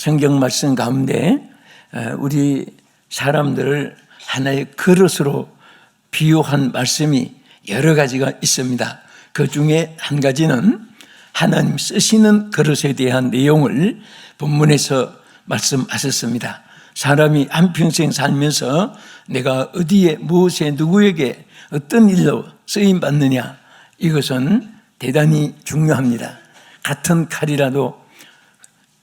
성경 말씀 가운데 어, 우리 사람들을 하나의 그릇으로 비유한 말씀이 여러 가지가 있습니다. 그 중에 한 가지는 하나님 쓰시는 그릇에 대한 내용을 본문에서 말씀하셨습니다. 사람이 한평생 살면서 내가 어디에 무엇에 누구에게 어떤 일로 쓰임 받느냐 이것은 대단히 중요합니다. 같은 칼이라도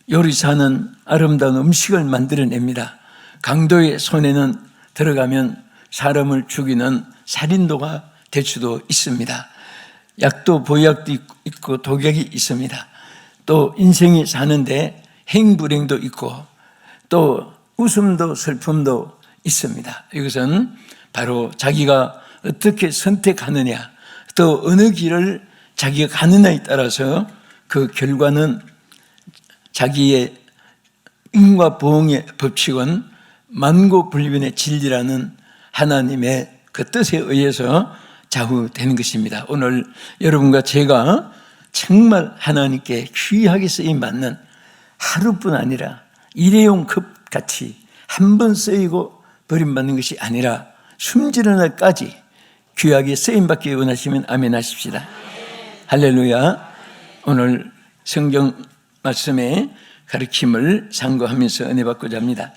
요리사는 아름다운 음식을 만들어냅니다. 강도의 손에는 들어가면 사람을 죽이는 살인도가 될 수도 있습니다. 약도 보약도 있고 독약이 있습니다. 또 인생이 사는데 행불행도 있고 또 웃음도 슬픔도 있습니다. 이것은 바로 자기가 어떻게 선택하느냐 또 어느 길을 자기가 가느냐에 따라서 그 결과는 자기의 인과 보응의 법칙은 만고불변의 진리라는 하나님의 그 뜻에 의해서 좌우되는 것입니다. 오늘 여러분과 제가 정말 하나님께 귀하게 쓰임 받는 하루뿐 아니라 일회용 컵 같이 한 번 쓰이고 버림받는 것이 아니라 숨지는 날까지 귀하게 쓰임 받기 원하시면 아멘 하십시다. 할렐루야. 오늘 성경 말씀의 가르침을 상고하면서 은혜 받고자 합니다.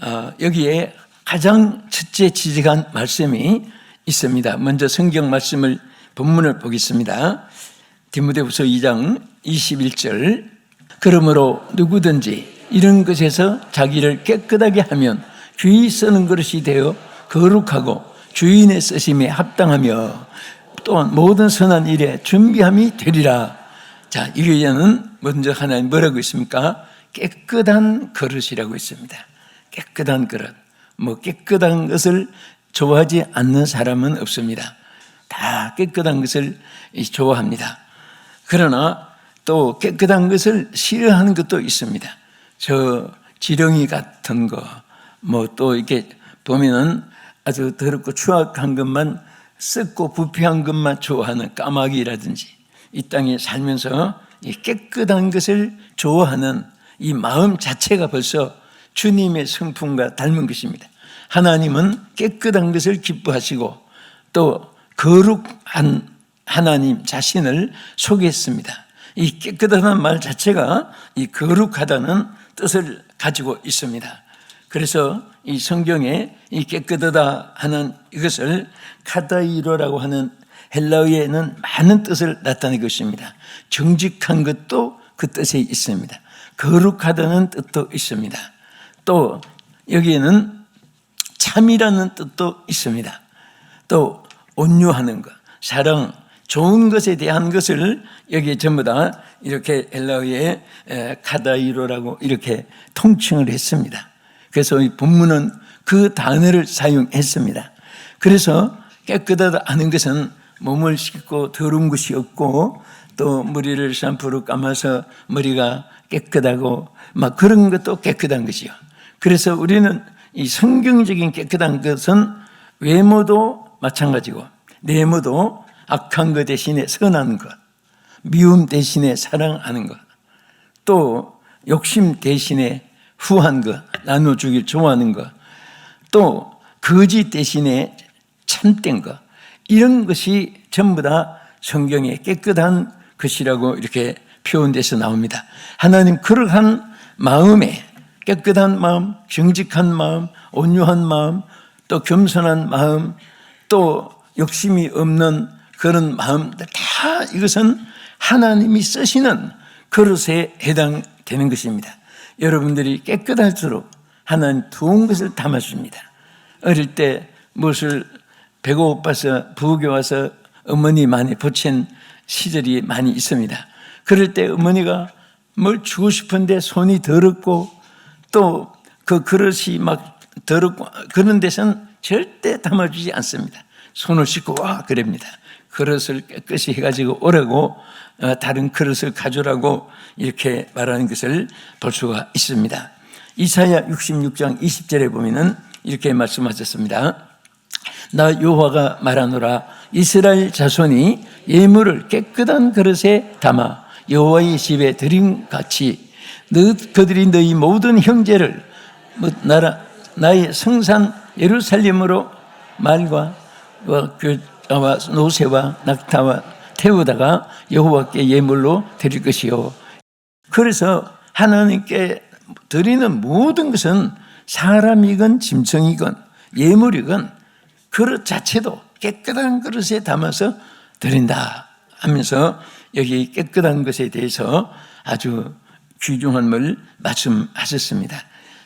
어, 여기에 가장 첫째 지적한 말씀이 있습니다. 먼저 성경 말씀을 본문을 보겠습니다. 디모데후서 2장 21절 그러므로 누구든지 이런 것에서 자기를 깨끗하게 하면 귀히 쓰는 그릇이 되어 거룩하고 주인의 쓰심에 합당하며 또한 모든 선한 일에 준비함이 되리라. 자, 이게는 먼저 하나님 뭐라고 있습니까? 깨끗한 그릇이라고 있습니다. 깨끗한 그릇. 뭐 깨끗한 것을 좋아하지 않는 사람은 없습니다. 다 깨끗한 것을 좋아합니다. 그러나 또 깨끗한 것을 싫어하는 것도 있습니다. 저 지렁이 같은 거, 뭐 또 이렇게 보면은 아주 더럽고 추악한 것만 썩고 부패한 것만 좋아하는 까마귀라든지 이 땅에 살면서 이 깨끗한 것을 좋아하는 이 마음 자체가 벌써 주님의 성품과 닮은 것입니다. 하나님은 깨끗한 것을 기뻐하시고 또 거룩한 하나님 자신을 소개했습니다. 이 깨끗하다는 말 자체가 이 거룩하다는 뜻을 가지고 있습니다. 그래서 이 성경에 이 깨끗하다 하는 이것을 카다이로라고 하는 헬라어에는 많은 뜻을 나타낸 것입니다. 정직한 것도 그 뜻에 있습니다. 거룩하다는 뜻도 있습니다. 또 여기에는 참이라는 뜻도 있습니다. 또 온유하는 것, 사랑, 좋은 것에 대한 것을 여기에 전부 다 이렇게 헬라어에 카다이로라고 이렇게 통칭을 했습니다. 그래서 이 본문은 그 단어를 사용했습니다. 그래서 깨끗하다 하는 것은 몸을 씻고 더러운 것이 없고 또 머리를 샴푸로 감아서 머리가 깨끗하고 막 그런 것도 깨끗한 것이요. 그래서 우리는 이 성경적인 깨끗한 것은 외모도 마찬가지고 내모도 악한 것 대신에 선한 것, 미움 대신에 사랑하는 것, 또 욕심 대신에 후한 것, 나눠주길 좋아하는 것, 또 거짓 대신에 참된 것, 이런 것이 전부 다 성경에 깨끗한 것이라고 이렇게 표현돼서 나옵니다. 하나님 그러한 마음에 깨끗한 마음, 정직한 마음, 온유한 마음, 또 겸손한 마음, 또 욕심이 없는 그런 마음들 다 이것은 하나님이 쓰시는 그릇에 해당되는 것입니다. 여러분들이 깨끗할수록 하나님 좋은 것을 담아줍니다. 어릴 때 무엇을 배고파서 부엌에 와서 어머니 많이 보챈 시절이 많이 있습니다. 그럴 때 어머니가 뭘 주고 싶은데 손이 더럽고 또 그 그릇이 막 더럽고 그런 데서는 절대 담아주지 않습니다. 손을 씻고 와 그럽니다. 그릇을 깨끗이 해가지고 오라고 어, 다른 그릇을 가져라고 이렇게 말하는 것을 볼 수가 있습니다. 이사야 66장 20절에 보면은 이렇게 말씀하셨습니다. 나 여호와가 말하노라 이스라엘 자손이 예물을 깨끗한 그릇에 담아 여호와의 집에 드림 같이 너 그들이 너희 모든 형제를 뭐 나라 나의 성산 예루살렘으로 말과 와 노새와 낙타와 태우다가 여호와께 예물로 드릴 것이요. 그래서 하나님께 드리는 모든 것은 사람이건 짐승이건 예물이건 그릇 자체도 깨끗한 그릇에 담아서 드린다 하면서 여기 깨끗한 것에 대해서 아주 귀중한 걸 말씀하셨습니다.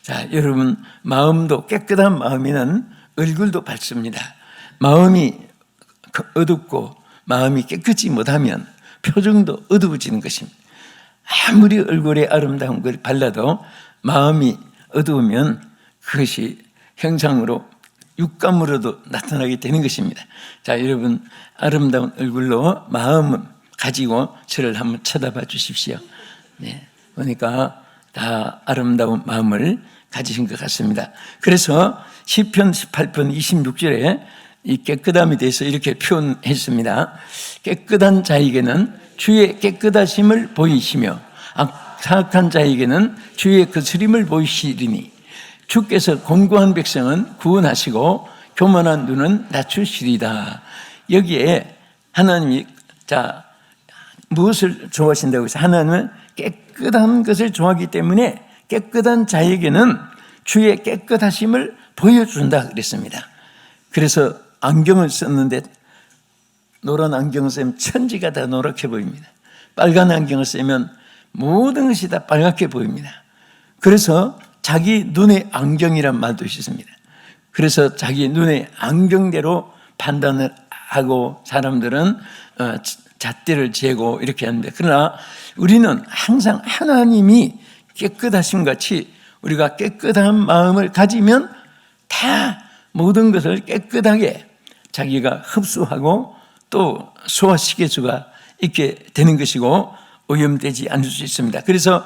자, 여러분, 마음도 깨끗한 마음에는 얼굴도 밝습니다. 마음이 어둡고 마음이 깨끗지 못하면 표정도 어두워지는 것입니다. 아무리 얼굴에 아름다운 걸 발라도 마음이 어두우면 그것이 형상으로 육감으로도 나타나게 되는 것입니다. 자, 여러분, 아름다운 얼굴로 마음을 가지고 저를 한번 쳐다봐 주십시오. 네. 보니까 다 아름다운 마음을 가지신 것 같습니다. 그래서 시편 18편 26절에 이 깨끗함에 대해서 이렇게 표현했습니다. 깨끗한 자에게는 주의 깨끗하심을 보이시며 악한 자에게는 주의 거스림을 보이시리니 주께서 곤고한 백성은 구원하시고 교만한 눈은 낮추시리다. 여기에 하나님이 자 무엇을 좋아하신다고 해서 하나님은 깨끗한 것을 좋아하기 때문에 깨끗한 자에게는 주의 깨끗하심을 보여준다 그랬습니다. 그래서 안경을 썼는데 노란 안경을 쓰면 천지가 다 노랗게 보입니다. 빨간 안경을 쓰면 모든 것이 다 빨갛게 보입니다. 그래서 자기 눈의 안경이란 말도 있습니다. 그래서 자기 눈의 안경대로 판단을 하고 사람들은 어, 잣대를 재고 이렇게 하는데 그러나 우리는 항상 하나님이 깨끗하심 같이 우리가 깨끗한 마음을 가지면 다 모든 것을 깨끗하게 자기가 흡수하고 또 소화시킬 수가 있게 되는 것이고 오염되지 않을 수 있습니다. 그래서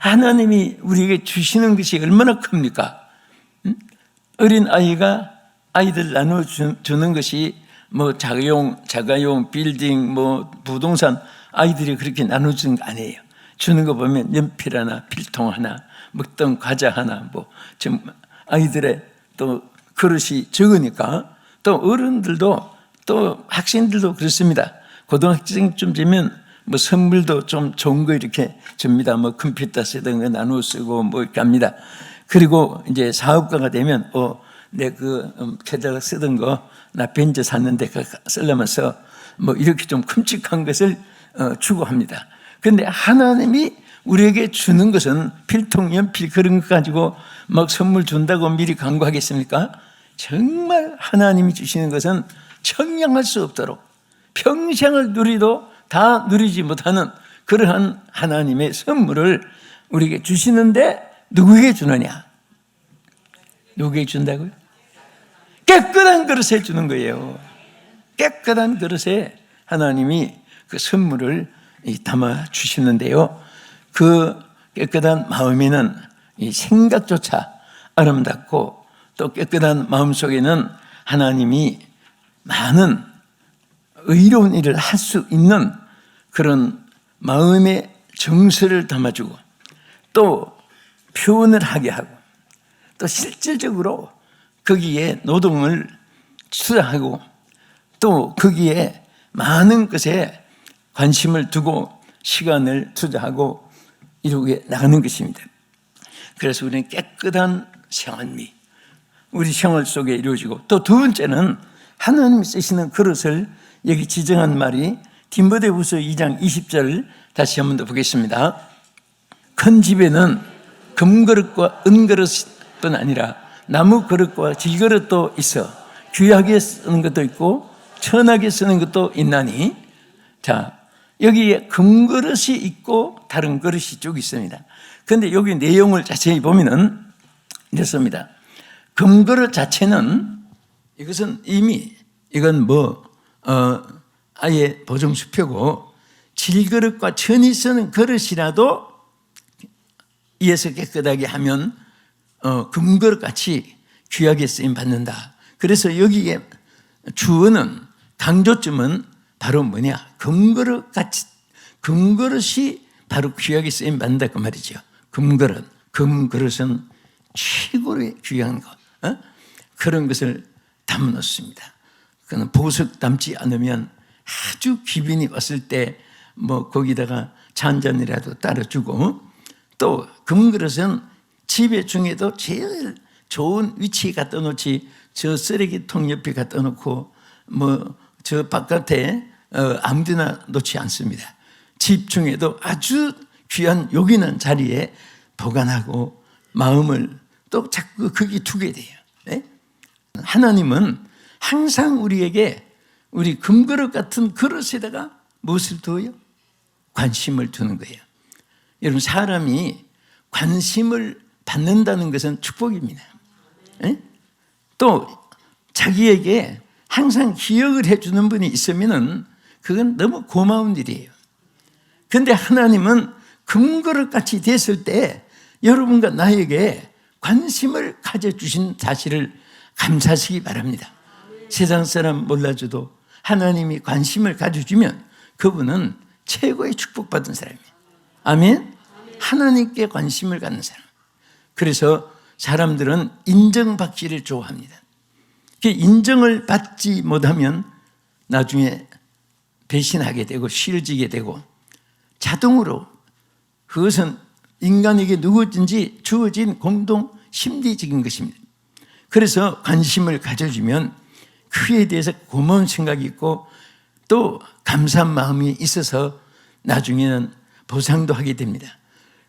하나님이 우리에게 주시는 것이 얼마나 큽니까? 어린 아이가 아이들 나눠 주는 것이 뭐 자가용, 자가용, 빌딩, 뭐 부동산 아이들이 그렇게 나눠 주는 거 아니에요. 주는 거 보면 연필 하나, 필통 하나, 먹던 과자 하나, 뭐, 좀 아이들의 또 그릇이 적으니까 또 어른들도 또 학생들도 그렇습니다. 고등학생쯤 되면 뭐 선물도 좀 좋은 거 이렇게 줍니다. 뭐 컴퓨터 쓰던 거 나누어 쓰고 뭐 이렇게 합니다. 그리고 이제 사업가가 되면 어, 내그 음, 계좌 쓰던 거 나 벤저 샀는데 그 쓰려면서 뭐 이렇게 좀 큼직한 것을 어, 주고 합니다. 그런데 하나님이 우리에게 주는 것은 필통, 연필 그런 것 가지고 막 선물 준다고 미리 광고하겠습니까? 정말 하나님이 주시는 것은 청량할 수 없도록 평생을 누리도 다 누리지 못하는 그러한 하나님의 선물을 우리에게 주시는데 누구에게 주느냐? 누구에게 준다고요? 깨끗한 그릇에 주는 거예요. 깨끗한 그릇에 하나님이 그 선물을 담아 주시는데요. 그 깨끗한 마음에는 이 생각조차 아름답고 또 깨끗한 마음 속에는 하나님이 많은 의로운 일을 할 수 있는 그런 마음의 정서를 담아주고 또 표현을 하게 하고 또 실질적으로 거기에 노동을 투자하고 또 거기에 많은 것에 관심을 두고 시간을 투자하고 이루게 나가는 것입니다. 그래서 우리는 깨끗한 생활미, 우리 생활 속에 이루어지고 또 두 번째는 하나님 쓰시는 그릇을 여기 지정한 말이 디모데후서 2장 20절 다시 한번 더 보겠습니다. 큰 집에는 금그릇과 은그릇뿐 아니라 나무 그릇과 질그릇도 있어 귀하게 쓰는 것도 있고 천하게 쓰는 것도 있나니 자 여기에 금그릇이 있고 다른 그릇이 쭉 있습니다. 그런데 여기 내용을 자세히 보면은 이렇습니다. 금그릇 자체는 이것은 이미 이건 뭐 어, 아예 보정수표고 질그릇과 천이 쓰는 그릇이라도 이에서 깨끗하게 하면 어, 금그릇 같이 귀하게 쓰임 받는다. 그래서 여기에 주어는 강조점은 바로 뭐냐? 금그릇 같이 금그릇이 바로 귀하게 쓰임 받는다 그 말이죠. 금그릇, 금그릇은 최고의 귀한 것. 어? 그런 것을 담아놓습니다. 그는 보석 담지 않으면 아주 기빈이 왔을 때 뭐 거기다가 잔잔이라도 따라주고 또 금그릇은 집에 중에도 제일 좋은 위치에 갖다 놓지 저 쓰레기통 옆에 갖다 놓고 뭐 저 바깥에 어, 아무데나 놓지 않습니다. 집 중에도 아주 귀한 요긴한 자리에 보관하고 마음을 또 자꾸 거기 두게 돼요. 예? 하나님은 항상 우리에게 우리 금그릇 같은 그릇에다가 무엇을 두어요? 관심을 두는 거예요. 여러분 사람이 관심을 받는다는 것은 축복입니다. 예? 또 자기에게 항상 기억을 해주는 분이 있으면은 그건 너무 고마운 일이에요. 근데 하나님은 금그릇 같이 됐을 때 여러분과 나에게 관심을 가져주신 사실을 감사하시기 바랍니다. 세상 사람 몰라줘도 하나님이 관심을 가져주면 그분은 최고의 축복받은 사람이에요. 아멘? 하나님께 관심을 갖는 사람. 그래서 사람들은 인정받기를 좋아합니다. 그 인정을 받지 못하면 나중에 배신하게 되고 싫어지게 되고 자동으로 그것은 인간에게 누구든지 주어진 공동 심리적인 것입니다. 그래서 관심을 가져주면 그에 대해서 고마운 생각이 있고 또 감사한 마음이 있어서 나중에는 보상도 하게 됩니다.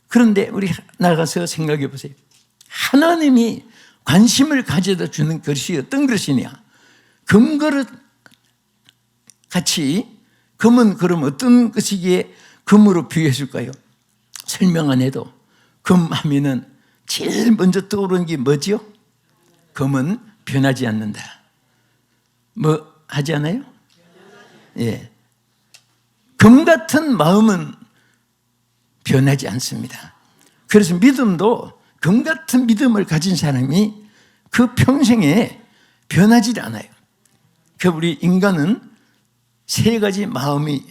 그런데 우리 나가서 생각해 보세요. 하나님이 관심을 가져다 주는 그릇이 어떤 그릇이냐? 금그릇 같이 금은 그럼 어떤 것이기에 금으로 비유해 줄까요? 설명 안 해도 금 하면은 제일 먼저 떠오르는 게 뭐지요? 금은 변하지 않는다. 뭐 하지 않아요? 예. 금 같은 마음은 변하지 않습니다. 그래서 믿음도 금 같은 믿음을 가진 사람이 그 평생에 변하지 않아요. 그 우리 인간은 세 가지 마음이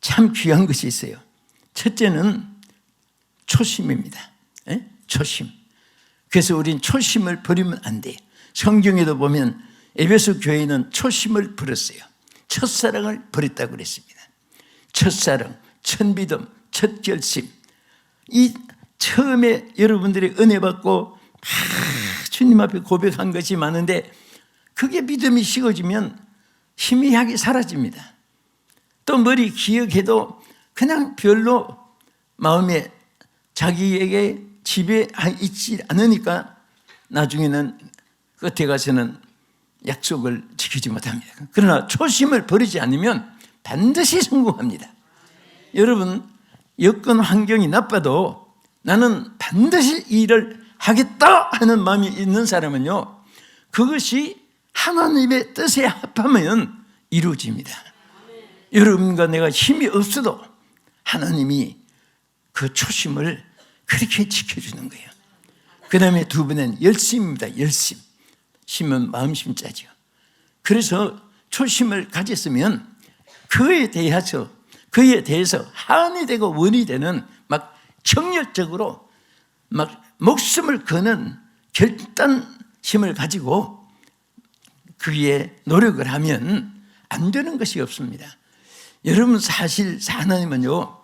참 귀한 것이 있어요. 첫째는 초심입니다. 예? 초심. 그래서 우린 초심을 버리면 안 돼. 성경에도 보면 에베소 교회는 초심을 버렸어요. 첫사랑을 버렸다고 그랬습니다. 첫사랑, 첫 믿음, 첫 결심. 이 처음에 여러분들이 은혜 받고 아, 주님 앞에 고백한 것이 많은데 그게 믿음이 식어지면 희미하게 사라집니다. 또 머리 기억해도 그냥 별로 마음에 자기에게 집에 있지 않으니까 나중에는 끝에 가서는 약속을 지키지 못합니다. 그러나 초심을 버리지 않으면 반드시 성공합니다. 여러분, 여건 환경이 나빠도 나는 반드시 일을 하겠다 하는 마음이 있는 사람은요, 그것이 하나님의 뜻에 합하면 이루어집니다. 여러분과 내가 힘이 없어도 하나님이 그 초심을 그렇게 지켜주는 거예요. 그 다음에 두 번은 열심입니다. 열심. 심은 마음심자죠. 그래서 초심을 가졌으면 그에 대해서 그에 대해서 한이 되고 원이 되는 막 정열적으로 막 목숨을 거는 결단심을 가지고 그에 노력을 하면 안 되는 것이 없습니다. 여러분 사실 하나님은요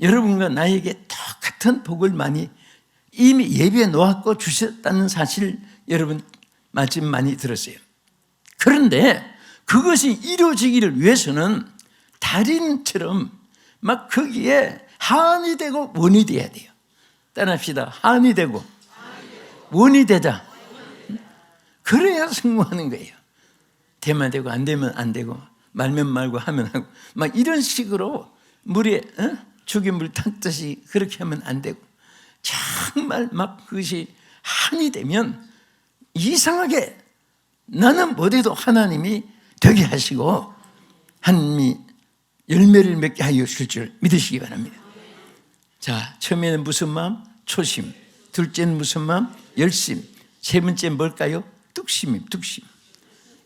여러분과 나에게 똑같은 복을 많이 이미 예비해 놓았고 주셨다는 사실 여러분 말씀 많이 들었어요. 그런데 그것이 이루어지기를 위해서는 달인처럼 막 거기에 한이 되고 원이 돼야 돼요. 따라합시다. 한이 되고 원이 되자. 그래야 성공하는 거예요. 되면 되고 안 되면 안 되고 말면 말고 하면 하고 막 이런 식으로 물에 어? 죽인 물 탔듯이 그렇게 하면 안 되고 정말 막 그것이 한이 되면 이상하게 나는 못해도 하나님이 되게 하시고 하나님이 열매를 맺게 하여 주실 줄 믿으시기 바랍니다. 자, 처음에는 무슨 마음? 초심. 둘째는 무슨 마음? 열심. 세 번째는 뭘까요? 뚝심임, 뚝심.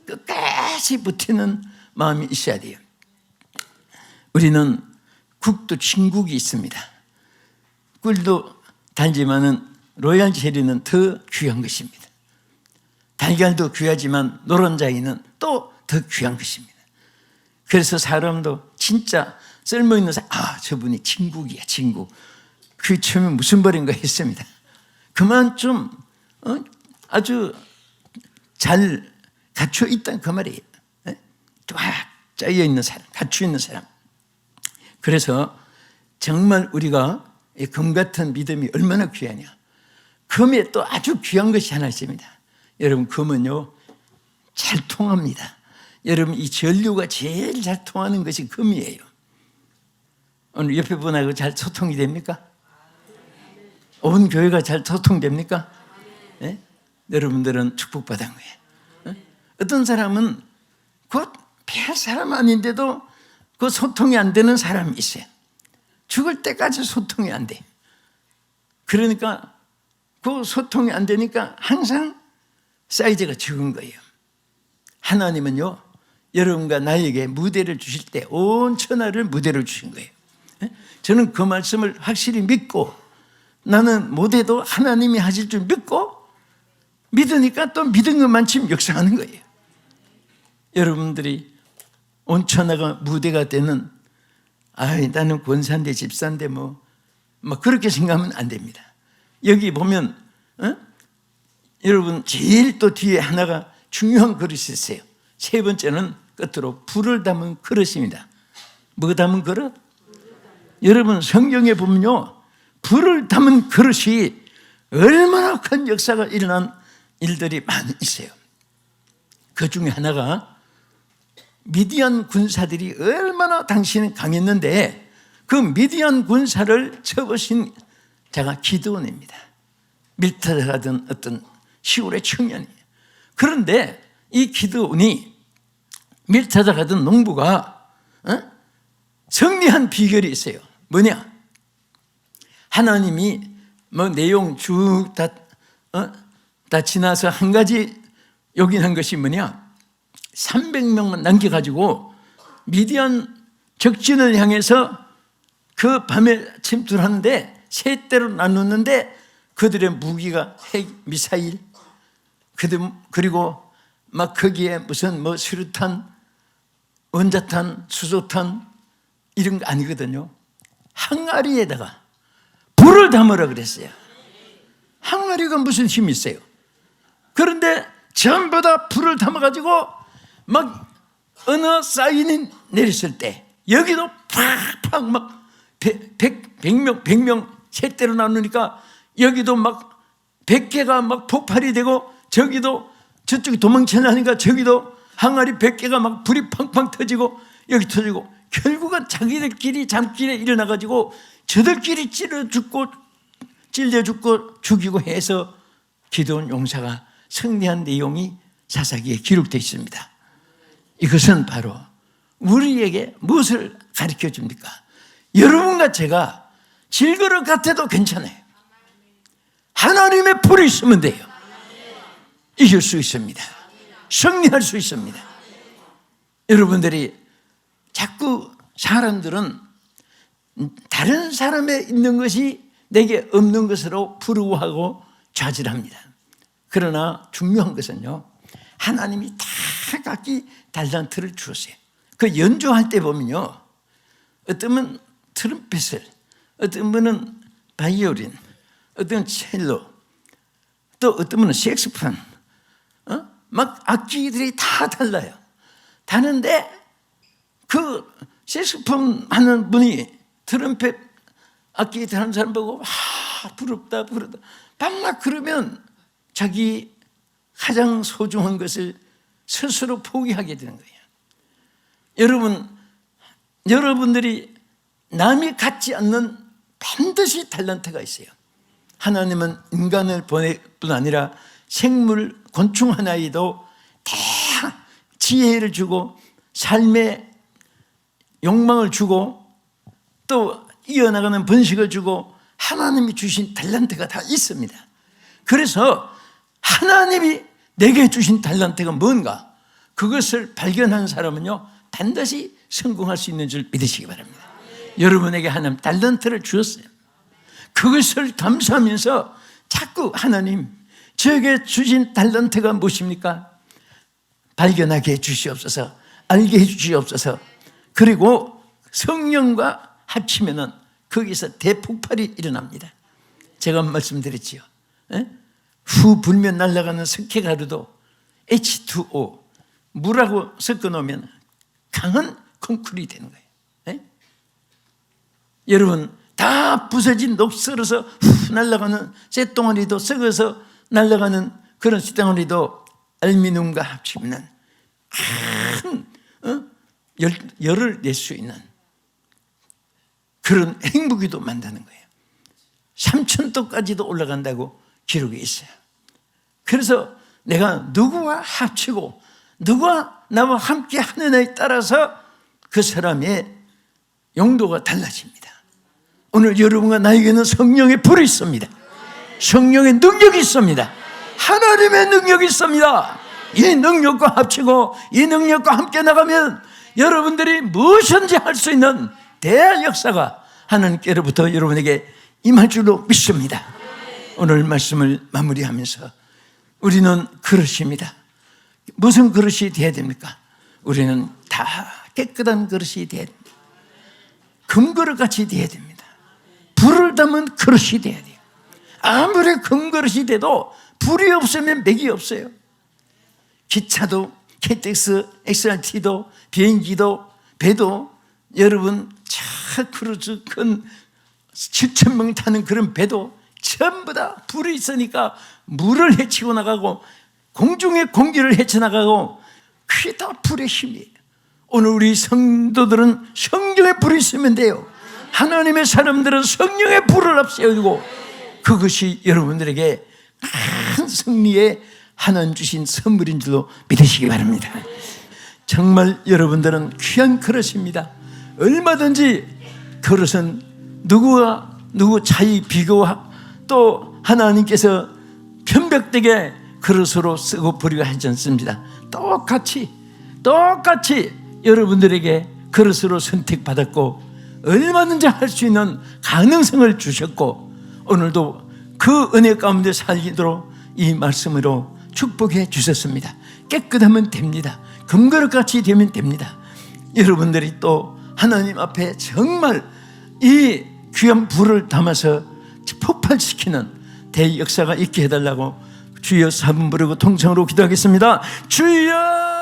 끝까지 버티는 마음이 있어야 돼요. 우리는 국도 진국이 있습니다. 꿀도 달지만은 로얄 제리는 더 귀한 것입니다. 달걀도 귀하지만 노른자이는 또 더 귀한 것입니다. 그래서 사람도 진짜 쓸모 있는 사람, 아, 저분이 진국이야, 진국. 그 처음에 무슨 벌인가 했습니다. 그만 좀, 어? 아주 잘 갖춰 있다는 그 말이에요. 예? 쫙 짜여 있는 사람, 갖추 있는 사람. 그래서 정말 우리가 이금 같은 믿음이 얼마나 귀하냐. 금에 또 아주 귀한 것이 하나 있습니다. 여러분, 금은요, 잘 통합니다. 여러분, 이 전류가 제일 잘 통하는 것이 금이에요. 오늘 옆에 분하고 잘 소통이 됩니까? 온 교회가 잘 소통됩니까? 예? 여러분들은 축복받은 거예요. 예? 어떤 사람은 곧별 사람 아닌데도 그 소통이 안 되는 사람이 있어요. 죽을 때까지 소통이 안 돼. 그러니까 그 소통이 안 되니까 항상 사이즈가 적은 거예요. 하나님은요, 여러분과 나에게 무대를 주실 때 온 천하를 무대를 주신 거예요. 예? 저는 그 말씀을 확실히 믿고 나는 못해도 하나님이 하실 줄 믿고 믿으니까 또 믿은 것만큼 역사하는 거예요. 여러분들이 온 천하가 무대가 되는 아이 나는 권사인데 집사인데 뭐, 뭐 그렇게 생각하면 안 됩니다. 여기 보면 어? 여러분 제일 또 뒤에 하나가 중요한 그릇이 있어요. 세 번째는 끝으로 불을 담은 그릇입니다. 뭐 담은 그릇? 여러분 성경에 보면요 불을 담은 그릇이 얼마나 큰 역사가 일어난 일들이 많이 있어요. 그 중에 하나가 미디안 군사들이 얼마나 당신은 강했는데 그 미디안 군사를 쳐보신 자가 기드온입니다. 밀타를 하던 어떤 시골의 청년이에요. 그런데 이 기드온이 밀타다 가던 농부가 어? 승리한 비결이 있어요. 뭐냐? 하나님이 뭐 내용 쭉다 어? 다 지나서 한 가지 요긴한 것이 뭐냐? 300명만 남겨가지고 미디안 적진을 향해서 그 밤에 침투하는데 세 대로 나누는데 그들의 무기가 핵 미사일 그리고 막 거기에 무슨 뭐 수류탄 원자탄 수소탄 이런 거 아니거든요. 항아리에다가 불을 담으라 그랬어요. 항아리가 무슨 힘이 있어요? 그런데 전부 다 불을 담아가지고 막 어느 사인이 내렸을 때 여기도 팍팍 막 백, 백, 백명, 백명 셋대로 나누니까 여기도 막 백개가 막 폭발이 되고 저기도 저쪽이 도망쳐나니까 저기도 항아리 백개가 막 불이 팡팡 터지고 여기 터지고 결국은 자기들끼리 잠길에 일어나가지고 저들끼리 찔러 죽고 찔려 죽고 죽이고 해서 기도원 용사가 승리한 내용이 사사기에 기록되어 있습니다. 이것은 바로 우리에게 무엇을 가르쳐 줍니까? 여러분과 제가 질그릇 같아도 괜찮아요. 하나님의 불이 있으면 돼요. 이길 수 있습니다. 승리할 수 있습니다. 여러분들이 자꾸 사람들은 다른 사람에 있는 것이 내게 없는 것으로 부러워하고 좌절합니다. 그러나 중요한 것은요, 하나님이 다 각기 달란트를 주었어요. 그 연주할 때 보면요, 어떤 트럼펫을, 어떤 분은 바이올린, 어떤 첼로, 또 어떤 분은 색스폰, 어? 막 악기들이 다 달라요. 다른데 그 색스폰 하는 분이 트럼펫 악기 다는 사람 보고 아 부럽다 부럽다 밤낮 그러면 자기 가장 소중한 것을 스스로 포기하게 되는 거예요. 여러분, 여러분들이 남이 갖지 않는 반드시 달란트가 있어요. 하나님은 인간을 보낼 뿐 아니라 생물, 곤충 하나에도 다 지혜를 주고 삶의 욕망을 주고 또 이어나가는 번식을 주고 하나님이 주신 달란트가 다 있습니다. 그래서 하나님이 내게 주신 달란트가 뭔가 그것을 발견한 사람은요 반드시 성공할 수 있는 줄 믿으시기 바랍니다. 여러분에게 하나님 달란트를 주었어요. 그것을 감사하면서 자꾸 하나님 저에게 주신 달란트가 무엇입니까? 발견하게 해 주시옵소서, 알게 해 주시옵소서. 그리고 성령과 합치면은 거기서 대폭발이 일어납니다. 제가 말씀드렸지요. 예? 후 불면 날아가는 석회가루도 H2O 물하고 섞어 놓으면 강한 콩쿨이 되는 거예요. 예? 여러분 다 부서진 녹슬어서 후 날아가는 쇳덩어리도 썩어서 날아가는 그런 쇳덩어리도 알미늄과 합치면 큰 어? 열, 열을 낼 수 있는 그런 행복이도 만드는 거예요. 3천도까지도 올라간다고 기록이 있어요. 그래서 내가 누구와 합치고 누가 나와 함께 하느냐에 따라서 그 사람의 용도가 달라집니다. 오늘 여러분과 나에게는 성령의 불이 있습니다. 성령의 능력이 있습니다. 하나님의 능력이 있습니다. 이 능력과 합치고 이 능력과 함께 나가면 여러분들이 무엇인지 할 수 있는 대역사가 하나님께로부터 여러분에게 임할 줄로 믿습니다. 오늘 말씀을 마무리하면서 우리는 그릇입니다. 무슨 그릇이 되어야 됩니까? 우리는 다 깨끗한 그릇이 되어야 됩니다. 금그릇 같이 되어야 됩니다. 불을 담은 그릇이 되어야 돼요. 아무리 금그릇이 돼도 불이 없으면 맥이 없어요. 기차도 KTX, XRT도 비행기도 배도 여러분 차 크루즈 큰 7천 명 타는 그런 배도 전부 다 불이 있으니까 물을 헤치고 나가고 공중의 공기를 헤쳐나가고 그게 다 불의 힘이에요. 오늘 우리 성도들은 성령의 불이 있으면 돼요. 하나님의 사람들은 성령의 불을 앞세우고 그것이 여러분들에게 큰 승리의 하나님 주신 선물인 줄로 믿으시기 바랍니다. 정말 여러분들은 귀한 그릇입니다. 얼마든지 그릇은 누구와 누구 차이 비교와 또 하나님께서 편백되게 그릇으로 쓰고 버리고 하지 않습니다. 똑같이 똑같이 여러분들에게 그릇으로 선택받았고 얼마든지 할 수 있는 가능성을 주셨고 오늘도 그 은혜 가운데 살기도록 이 말씀으로 축복해 주셨습니다. 깨끗하면 됩니다. 금그릇 같이 되면 됩니다. 여러분들이 또 하나님 앞에 정말 이 귀한 불을 담아서 폭발시키는 대역사가 있게 해달라고 주여 사분 부르고 통성으로 기도하겠습니다. 주여!